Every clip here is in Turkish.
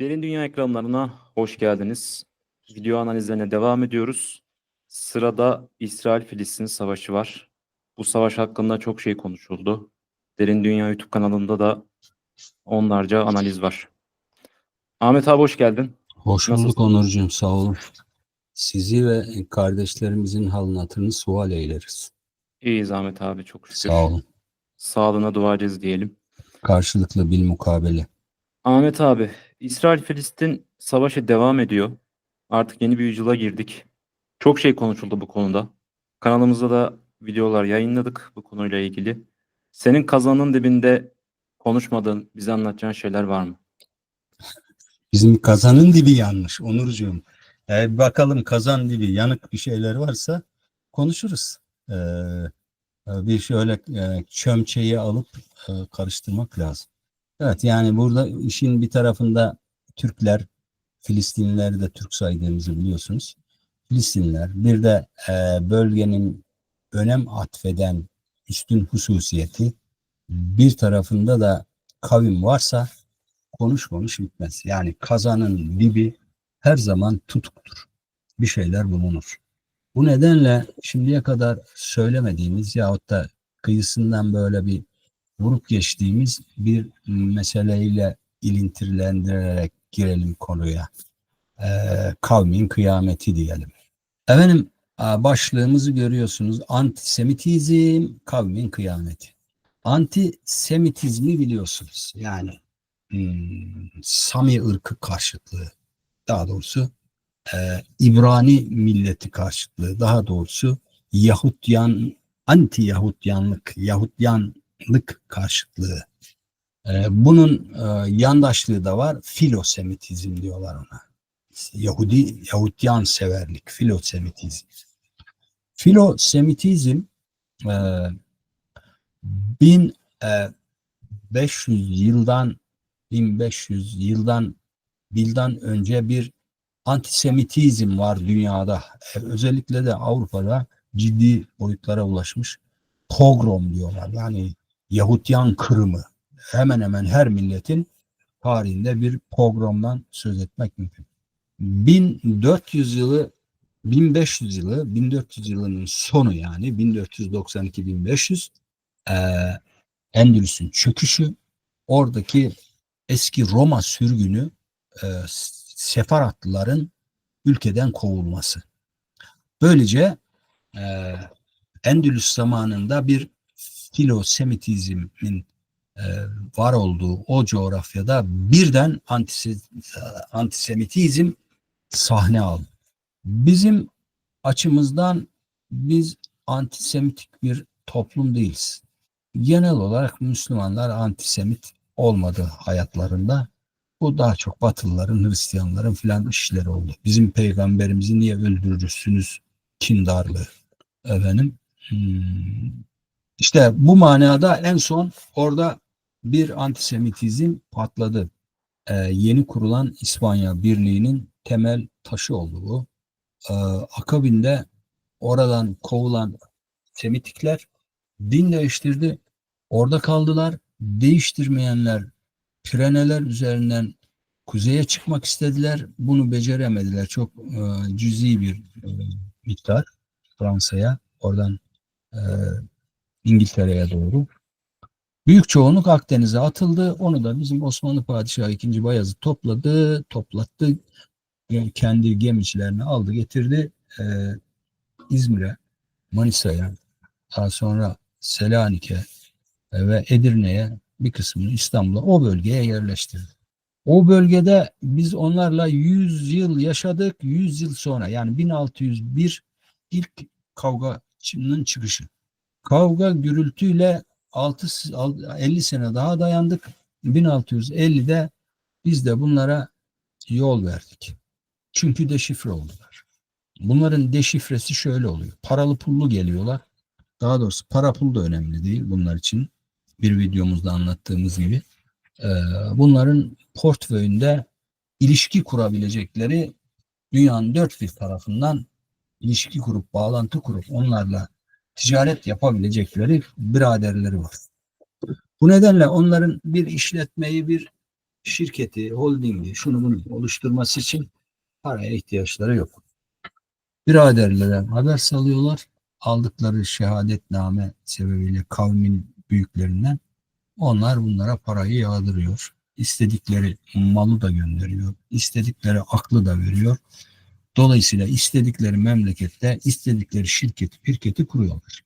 Derin Dünya ekranlarına hoş geldiniz. Video analizlerine devam ediyoruz. Sırada İsrail-Filistin savaşı var. Bu savaş hakkında çok şey konuşuldu. Derin Dünya YouTube kanalında da onlarca analiz var. Ahmet abi hoş geldin. Hoş Nasılsın? bulduk Onurcuğum sağ olun. Sizi ve kardeşlerimizin halini hatırını sual eyleriz. İyiyiz Ahmet abi çok şükür. Sağ olun. Sağlığına duacağız diyelim. Karşılıklı bil mukabele. Ahmet abi, İsrail-Filistin savaşı devam ediyor. Artık yeni bir yüzyıla girdik. Çok şey konuşuldu bu konuda. Kanalımızda da videolar yayınladık bu konuyla ilgili. Senin kazanın dibinde konuşmadığın, bize anlatacağın şeyler var mı? Bizim kazanın dibi yanlış Onurcuğum. Ee, bakalım kazan dibi yanık bir şeyler varsa konuşuruz. Ee, bir şöyle e, çömçeyi alıp e, karıştırmak lazım. Evet yani burada işin bir tarafında Türkler, Filistinlileri de Türk saydığımızı biliyorsunuz. Filistinliler bir de e, bölgenin önem atfeden üstün hususiyeti bir tarafında da kavim varsa konuş konuş bitmez. Yani kazanın dibi her zaman tutuktur. Bir şeyler bulunur. Bu nedenle şimdiye kadar söylemediğimiz yahut da kıyısından böyle bir vurup geçtiğimiz bir meseleyle ilintilendirerek girelim konuya. Ee, kavmin kıyameti diyelim. Efendim başlığımızı görüyorsunuz. Antisemitizm, kavmin kıyameti. Antisemitizmi biliyorsunuz. Yani hmm, Sami ırkı karşıtlığı. Daha doğrusu e, İbrani milleti karşıtlığı. Daha doğrusu Yahudyan, anti Yahudyanlık, Yahudyanlık karşıtlığı. E, bunun e, yandaşlığı da var. Filosemitizm diyorlar ona. Yahudi, Yahudyan severlik, filosemitizm. Filosemitizm e, 1500 yıldan 1500 yıldan bildan önce bir antisemitizm var dünyada. E, özellikle de Avrupa'da ciddi boyutlara ulaşmış. Pogrom diyorlar. Yani Yahudyan kırımı. Hemen hemen her milletin tarihinde bir pogromdan söz etmek mümkün. 1400 yılı 1500 yılı 1400 yılının sonu yani 1492-1500 e, Endülüs'ün çöküşü oradaki eski Roma sürgünü e, Sefaratlıların ülkeden kovulması. Böylece e, Endülüs zamanında bir filosemitizmin e, var olduğu o coğrafyada birden antise, antisemitizm sahne aldı. Bizim açımızdan biz antisemitik bir toplum değiliz. Genel olarak Müslümanlar antisemit olmadı hayatlarında. Bu daha çok Batılıların, Hristiyanların filan işleri oldu. Bizim peygamberimizi niye öldürürsünüz kindarlığı efendim. Hmm. İşte bu manada en son orada bir antisemitizm patladı. Ee, yeni kurulan İspanya Birliği'nin temel taşı oldu bu. Ee, akabinde oradan kovulan Semitikler din değiştirdi. Orada kaldılar. Değiştirmeyenler Pireneler üzerinden kuzeye çıkmak istediler. Bunu beceremediler. Çok e, cüzi bir e, miktar Fransa'ya, oradan e, İngiltere'ye doğru. Büyük çoğunluk Akdeniz'e atıldı. Onu da bizim Osmanlı Padişahı 2. Bayezid topladı, toplattı. Yani kendi gemicilerini aldı, getirdi. E, İzmir'e, Manisa'ya, daha sonra Selanik'e ve Edirne'ye bir kısmını İstanbul'a o bölgeye yerleştirdi. O bölgede biz onlarla 100 yıl yaşadık. 100 yıl sonra yani 1601 ilk kavganın çıkışı. Kavga gürültüyle 6, 50 sene daha dayandık. 1650'de biz de bunlara yol verdik. Çünkü deşifre oldular. Bunların deşifresi şöyle oluyor. Paralı pullu geliyorlar. Daha doğrusu para pul da önemli değil bunlar için bir videomuzda anlattığımız gibi bunların portföyünde ilişki kurabilecekleri dünyanın dört bir tarafından ilişki kurup, bağlantı kurup onlarla ticaret yapabilecekleri biraderleri var. Bu nedenle onların bir işletmeyi, bir şirketi, holdingi, şunu bunu oluşturması için paraya ihtiyaçları yok. Biraderlere haber salıyorlar. Aldıkları şehadetname sebebiyle kavmin büyüklerinden onlar bunlara parayı yağdırıyor. İstedikleri malı da gönderiyor. istedikleri aklı da veriyor. Dolayısıyla istedikleri memlekette istedikleri şirketi, pirketi kuruyorlar.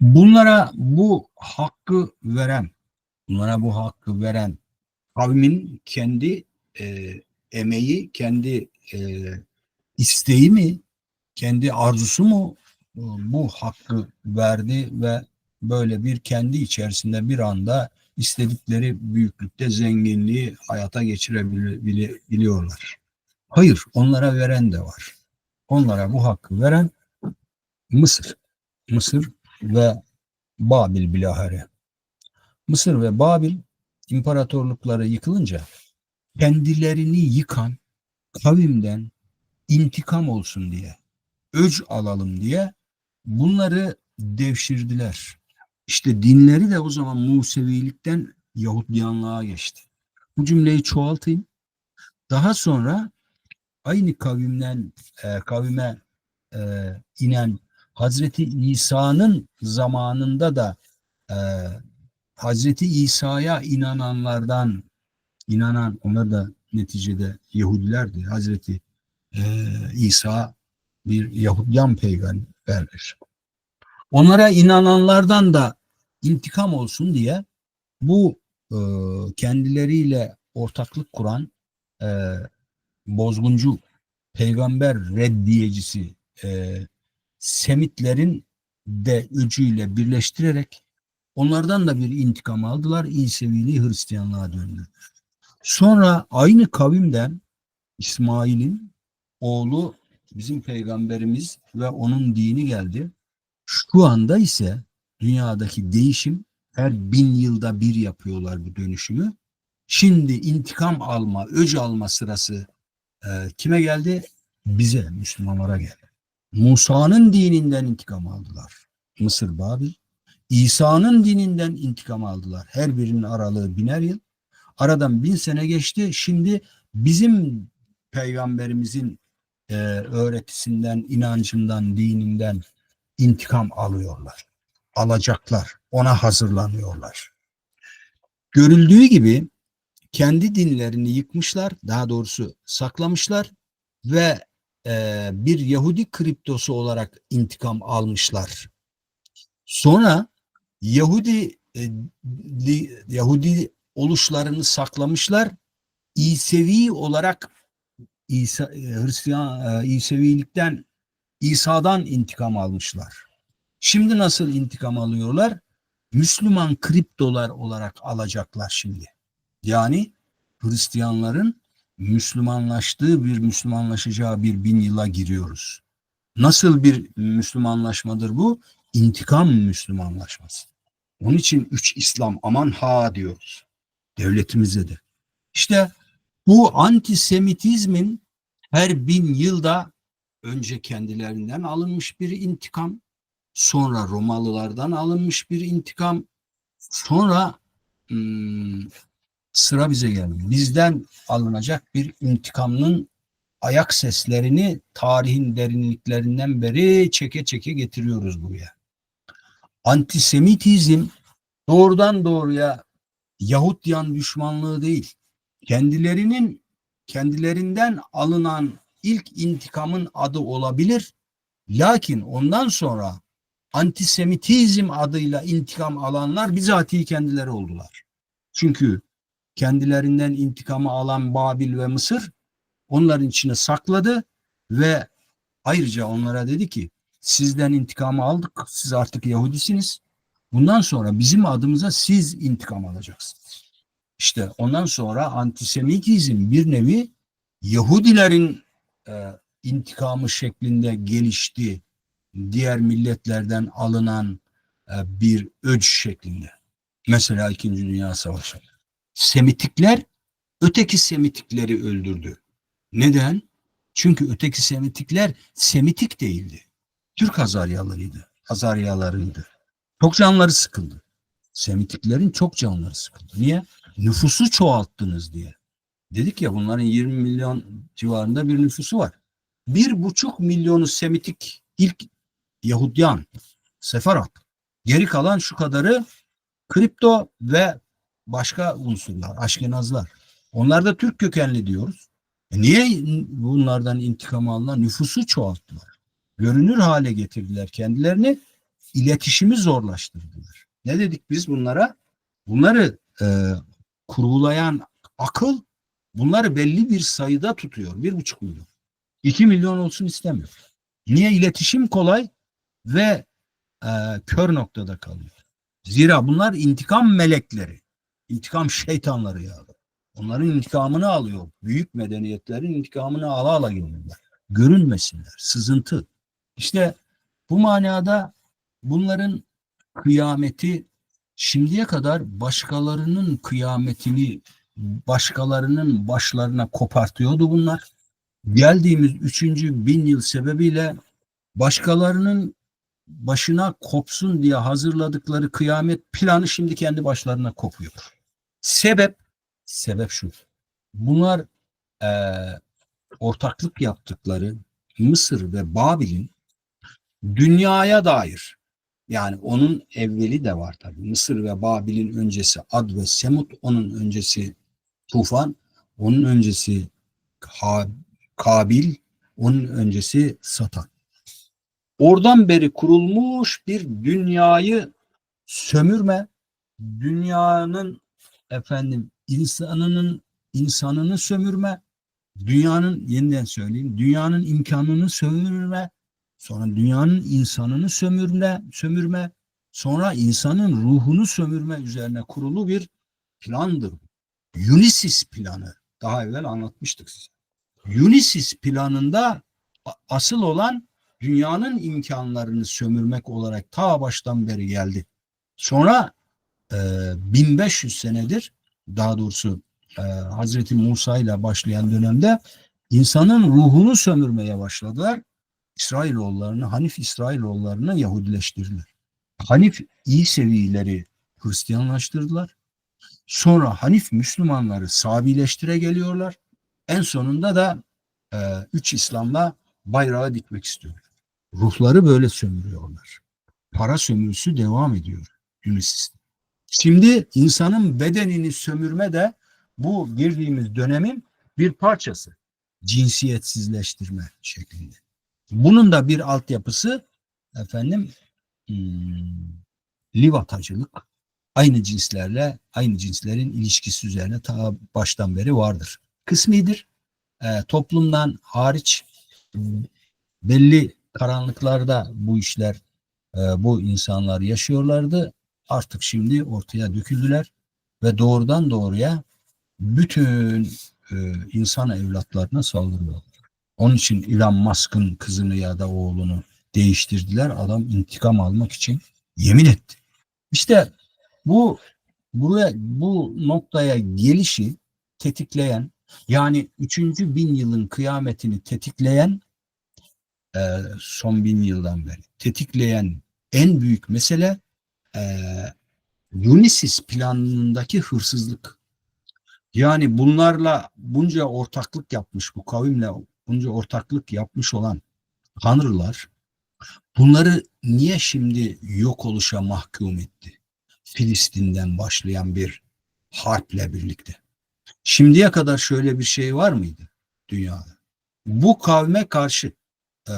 Bunlara bu hakkı veren, bunlara bu hakkı veren kavmin kendi e, emeği, kendi e, isteği mi, kendi arzusu mu e, bu hakkı verdi ve böyle bir kendi içerisinde bir anda istedikleri büyüklükte zenginliği hayata geçirebiliyorlar. Hayır, onlara veren de var. Onlara bu hakkı veren Mısır. Mısır ve Babil bilahare. Mısır ve Babil imparatorlukları yıkılınca kendilerini yıkan kavimden intikam olsun diye, öc alalım diye bunları devşirdiler. İşte dinleri de o zaman Musevilikten Yahudiyanlığa geçti. Bu cümleyi çoğaltayım. Daha sonra aynı kavimden e, kavime e, inen Hazreti İsa'nın zamanında da e, Hazreti İsa'ya inananlardan inanan onlar da neticede Yahudilerdi. Hazreti e, İsa bir Yahudiyan peygamberdir. Onlara inananlardan da intikam olsun diye bu e, kendileriyle ortaklık kuran e, bozguncu peygamber reddiyecisi e, Semitlerin de öcüyle birleştirerek onlardan da bir intikam aldılar. İseviliği Hristiyanlığa döndü. Sonra aynı kavimden İsmail'in oğlu bizim peygamberimiz ve onun dini geldi. Şu anda ise dünyadaki değişim her bin yılda bir yapıyorlar bu dönüşümü. Şimdi intikam alma, öc alma sırası e, kime geldi? Bize, Müslümanlara geldi. Musa'nın dininden intikam aldılar. Mısır, Babil. İsa'nın dininden intikam aldılar. Her birinin aralığı biner yıl. Aradan bin sene geçti. Şimdi bizim peygamberimizin e, öğretisinden, inancından, dininden intikam alıyorlar. Alacaklar. Ona hazırlanıyorlar. Görüldüğü gibi kendi dinlerini yıkmışlar, daha doğrusu saklamışlar ve e, bir Yahudi kriptosu olarak intikam almışlar. Sonra Yahudi e, Yahudi oluşlarını saklamışlar. İsevi olarak İsa, e, Hristiyan e, İsevilikten İsa'dan intikam almışlar. Şimdi nasıl intikam alıyorlar? Müslüman kriptolar olarak alacaklar şimdi. Yani Hristiyanların Müslümanlaştığı bir Müslümanlaşacağı bir bin yıla giriyoruz. Nasıl bir Müslümanlaşmadır bu? İntikam Müslümanlaşması. Onun için üç İslam aman ha diyoruz. Devletimize de. İşte bu antisemitizmin her bin yılda önce kendilerinden alınmış bir intikam, sonra Romalılardan alınmış bir intikam, sonra hmm, sıra bize geldi. Bizden alınacak bir intikamın ayak seslerini tarihin derinliklerinden beri çeke çeke getiriyoruz buraya. Antisemitizm doğrudan doğruya Yahudyan düşmanlığı değil, kendilerinin kendilerinden alınan ilk intikamın adı olabilir. Lakin ondan sonra antisemitizm adıyla intikam alanlar bizatihi kendileri oldular. Çünkü kendilerinden intikamı alan Babil ve Mısır onların içine sakladı ve ayrıca onlara dedi ki sizden intikamı aldık siz artık Yahudisiniz bundan sonra bizim adımıza siz intikam alacaksınız. İşte ondan sonra antisemitizm bir nevi Yahudilerin e, intikamı şeklinde gelişti. Diğer milletlerden alınan e, bir öc şeklinde. Mesela İkinci Dünya Savaşı. Semitikler öteki Semitikleri öldürdü. Neden? Çünkü öteki Semitikler Semitik değildi. Türk Hazaryalarıydı. Hazaryalarıydı. Çok canları sıkıldı. Semitiklerin çok canları sıkıldı. Niye? nüfusu çoğalttınız diye. Dedik ya bunların 20 milyon civarında bir nüfusu var. Bir buçuk milyonu Semitik ilk Yahudyan, Sefarat. Geri kalan şu kadarı kripto ve başka unsurlar, Aşkenazlar. Onlar da Türk kökenli diyoruz. E niye bunlardan intikam aldılar? Nüfusu çoğalttılar. Görünür hale getirdiler kendilerini. iletişimi zorlaştırdılar. Ne dedik biz bunlara? Bunları e, kurgulayan akıl bunları belli bir sayıda tutuyor. Bir buçuk milyon. İki milyon olsun istemiyor. Niye? iletişim kolay ve e, kör noktada kalıyor. Zira bunlar intikam melekleri. İntikam şeytanları ya. Onların intikamını alıyor. Büyük medeniyetlerin intikamını ala ala geliyorlar. Görünmesinler. Sızıntı. İşte bu manada bunların kıyameti şimdiye kadar başkalarının kıyametini başkalarının başlarına kopartıyordu bunlar. Geldiğimiz üçüncü bin yıl sebebiyle başkalarının başına kopsun diye hazırladıkları kıyamet planı şimdi kendi başlarına kopuyor. Sebep sebep şu. Bunlar eee, ortaklık yaptıkları Mısır ve Babil'in dünyaya dair yani onun evveli de var tabii. Mısır ve Babil'in öncesi Ad ve Semut, onun öncesi Tufan, onun öncesi Kabil, onun öncesi Satan. Oradan beri kurulmuş bir dünyayı sömürme, dünyanın efendim insanının insanını sömürme, dünyanın yeniden söyleyeyim, dünyanın imkanını sömürme, sonra dünyanın insanını sömürme, sömürme, sonra insanın ruhunu sömürme üzerine kurulu bir plandır. Unisys planı. Daha evvel anlatmıştık size. Unisys planında asıl olan dünyanın imkanlarını sömürmek olarak ta baştan beri geldi. Sonra e, 1500 senedir daha doğrusu e, Hazreti Musa ile başlayan dönemde insanın ruhunu sömürmeye başladılar. İsrailoğullarını, Hanif İsrailoğullarını Yahudileştirdiler. Hanif İsevileri Hristiyanlaştırdılar. Sonra Hanif Müslümanları Sabileştire geliyorlar. En sonunda da e, üç İslam'la bayrağı dikmek istiyorlar. Ruhları böyle sömürüyorlar. Para sömürüsü devam ediyor Unisys'te. Şimdi insanın bedenini sömürme de bu girdiğimiz dönemin bir parçası. Cinsiyetsizleştirme şeklinde. Bunun da bir altyapısı efendim hmm, livatacılık. Aynı cinslerle aynı cinslerin ilişkisi üzerine ta baştan beri vardır. Kısmidir. E, toplumdan hariç m, belli karanlıklarda bu işler e, bu insanlar yaşıyorlardı. Artık şimdi ortaya döküldüler ve doğrudan doğruya bütün e, insan evlatlarına saldırıyorlar. Onun için Elon Musk'ın kızını ya da oğlunu değiştirdiler. Adam intikam almak için yemin etti. İşte bu buraya bu noktaya gelişi tetikleyen yani 3. bin yılın kıyametini tetikleyen e, son bin yıldan beri tetikleyen en büyük mesele e, Unisys planındaki hırsızlık. Yani bunlarla bunca ortaklık yapmış bu kavimle bunca ortaklık yapmış olan tanrılar bunları niye şimdi yok oluşa mahkum etti? Filistin'den başlayan bir harple birlikte. Şimdiye kadar şöyle bir şey var mıydı dünyada? Bu kavme karşı e,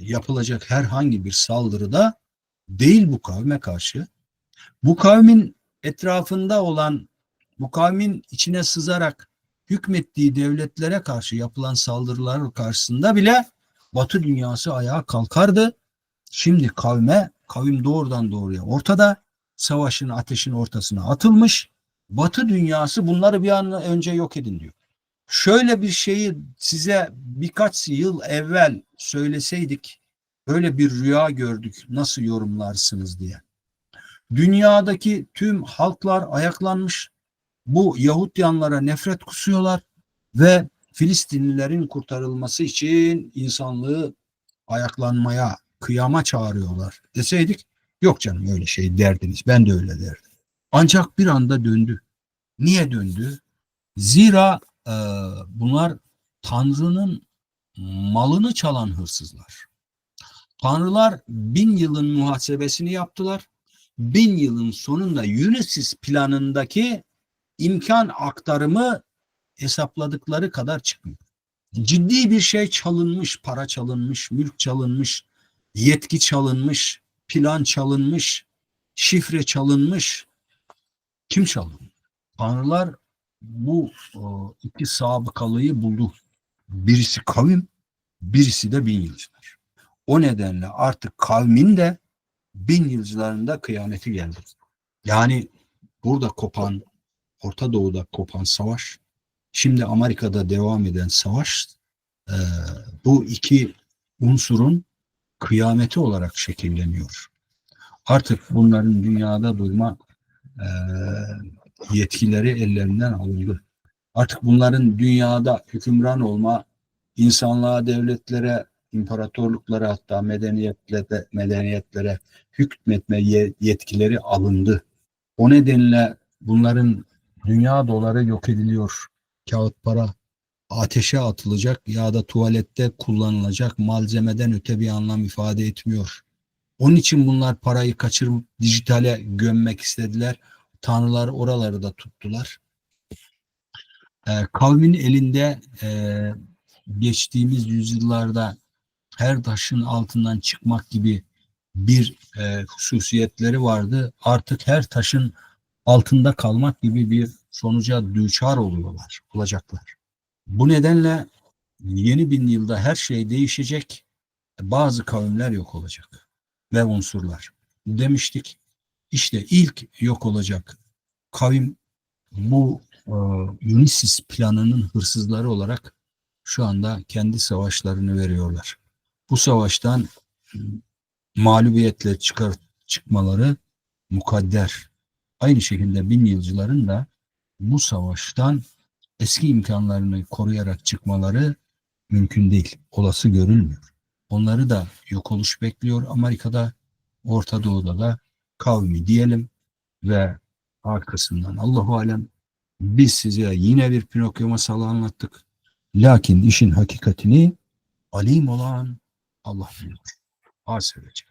yapılacak herhangi bir saldırıda değil bu kavme karşı. Bu kavmin etrafında olan, bu kavmin içine sızarak hükmettiği devletlere karşı yapılan saldırılar karşısında bile Batı dünyası ayağa kalkardı. Şimdi kavme, kavim doğrudan doğruya ortada, savaşın ateşin ortasına atılmış. Batı dünyası bunları bir an önce yok edin diyor. Şöyle bir şeyi size birkaç yıl evvel söyleseydik, böyle bir rüya gördük, nasıl yorumlarsınız diye. Dünyadaki tüm halklar ayaklanmış, bu Yahudyanlara nefret kusuyorlar ve Filistinlilerin kurtarılması için insanlığı ayaklanmaya, kıyama çağırıyorlar deseydik yok canım öyle şey derdiniz. Ben de öyle derdim. Ancak bir anda döndü. Niye döndü? Zira e, bunlar Tanrı'nın malını çalan hırsızlar. Tanrılar bin yılın muhasebesini yaptılar. Bin yılın sonunda Unisys planındaki imkan aktarımı hesapladıkları kadar çıkmıyor. Ciddi bir şey çalınmış, para çalınmış, mülk çalınmış, yetki çalınmış, plan çalınmış, şifre çalınmış. Kim çaldı? Tanrılar bu e, iki sabıkalıyı buldu. Birisi kavim, birisi de bin yılcılar. O nedenle artık kavmin de bin yılcılarında kıyameti geldi. Yani burada kopan, Orta Doğu'da kopan savaş, şimdi Amerika'da devam eden savaş, e, bu iki unsurun kıyameti olarak şekilleniyor. Artık bunların dünyada durma e, yetkileri ellerinden alındı. Artık bunların dünyada hükümran olma, insanlığa, devletlere, imparatorluklara hatta medeniyetlere, medeniyetlere hükmetme ye- yetkileri alındı. O nedenle bunların dünya doları yok ediliyor. Kağıt para ateşe atılacak ya da tuvalette kullanılacak malzemeden öte bir anlam ifade etmiyor. Onun için bunlar parayı kaçırıp dijitale gömmek istediler. Tanrılar oraları da tuttular. Ee, kavmin elinde e, geçtiğimiz yüzyıllarda her taşın altından çıkmak gibi bir e, hususiyetleri vardı. Artık her taşın altında kalmak gibi bir sonuca düçar oluyorlar, olacaklar. Bu nedenle yeni bin yılda her şey değişecek. Bazı kavimler yok olacak ve unsurlar. Demiştik işte ilk yok olacak kavim bu e, Unisys planının hırsızları olarak şu anda kendi savaşlarını veriyorlar. Bu savaştan mağlubiyetle çıkar çıkmaları mukadder. Aynı şekilde bin yılcıların da bu savaştan eski imkanlarını koruyarak çıkmaları mümkün değil. Olası görülmüyor. Onları da yok oluş bekliyor Amerika'da, Orta Doğu'da da kavmi diyelim ve arkasından Allahu alem biz size yine bir Pinokyo masalı anlattık. Lakin işin hakikatini alim olan Allah biliyor. Arz verecek.